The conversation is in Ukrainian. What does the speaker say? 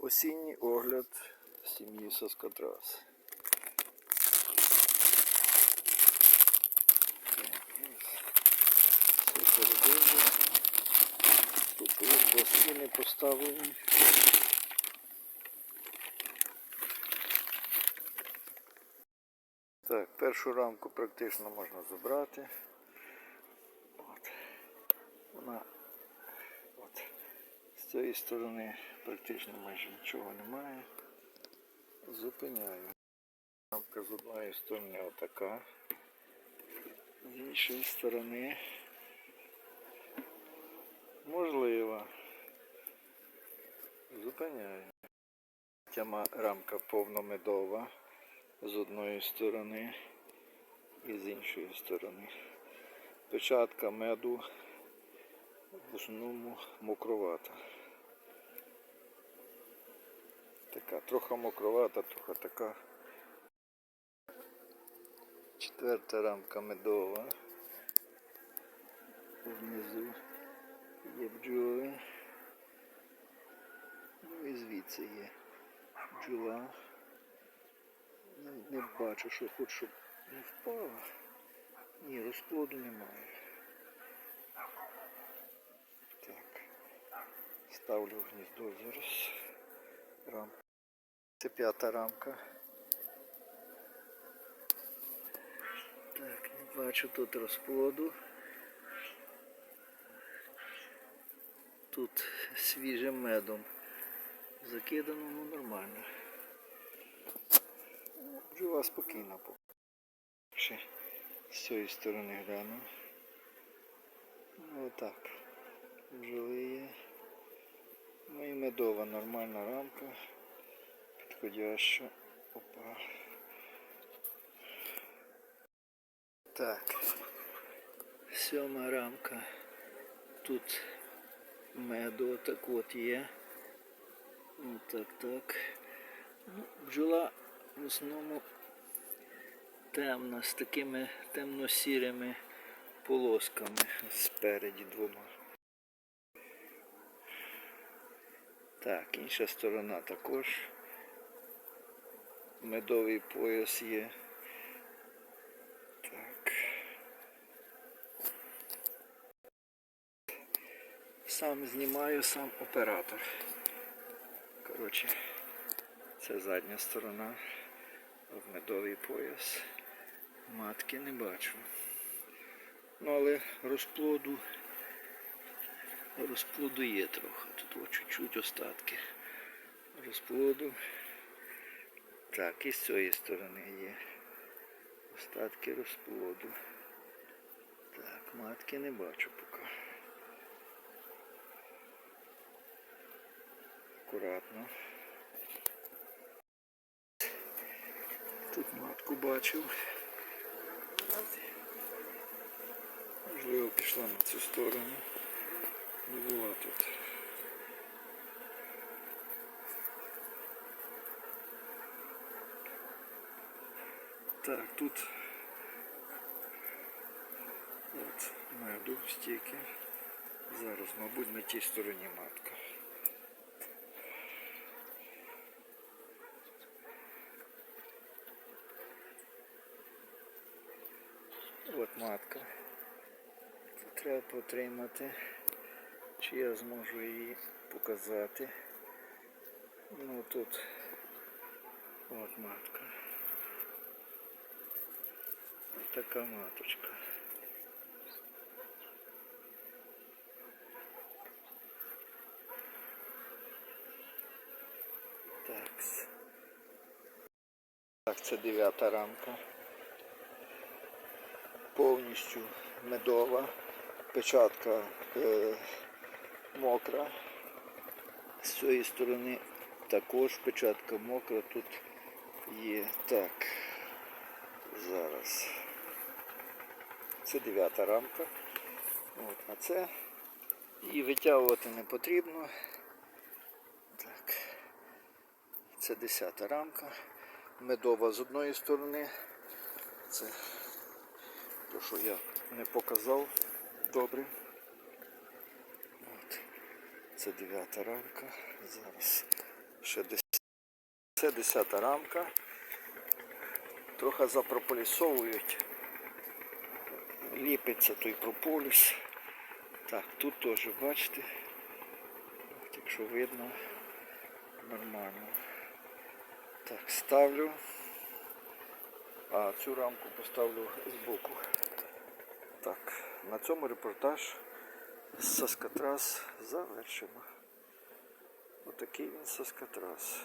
Осінній огляд сім'ї Соскотрас. Все передивляться. Тут пластини поставлені. Так, першу рамку практично можна забрати. От. Вона от. З цієї сторони практично майже нічого немає. Зупиняю. Рамка з одної сторони отака. З іншої сторони можливо. Зупиняю. Тяма рамка повномедова з одної сторони і з іншої сторони. Печатка меду в основному мокровата. Така трохи мокровата, трохи така. Четверта рамка медова. Внизу є бджоли. Ну і звідси є бджола. Не, бачу, що хоч щоб не впала. Ні, розплоду немає. Так. Ставлю гніздо зараз. Рамка. Це п'ята рамка. Так, не бачу тут розплоду. Тут свіжим медом закидано, ну нормально. Бджола спокійна. Ще з цієї сторони гляну. Ну, Отак. Бджоли є. Ну і медова нормальна рамка. Підходяща. Опа. Так. Сьома рамка. Тут меду так от є. Отак, так. Ну, бджола в основному темна, з такими темно-сірими полосками спереді двома. Так, інша сторона також. Медовий пояс є. Так. Сам знімаю, сам оператор. Коротше, це задня сторона. В медовий пояс. Матки не бачу. Ну, але розплоду, розплоду є трохи. Тут чуть-чуть остатки. Розплоду. Так, і з цієї сторони є. Остатки розплоду. Так, матки не бачу поки. Акуратно. Тут матку бачив. Можливо, пішла на цю сторону. Не була тут. Так, тут от меду стільки. Зараз, мабуть, на тій стороні матка. От матка. Це треба потримати. Чи я зможу її показати. Ну тут от матка. Ось така маточка. Так. Так, це дев'ята рамка повністю медова, печатка е, мокра. З цієї сторони також печатка мокра, тут є так. Зараз. Це дев'ята рамка. От, а це і витягувати не потрібно. Так. Це десята рамка. Медова з одної сторони. Це то, що я не показав добре. От. Це дев'ята рамка. Зараз Ще десь це десята рамка. Трохи запрополісовують. Ліпиться той прополіс. Так, тут теж, бачите, якщо видно, нормально. Так, ставлю. А цю рамку поставлю збоку. Так, на цьому репортаж з Саскатрас завершено. Отакий він Саскатрас.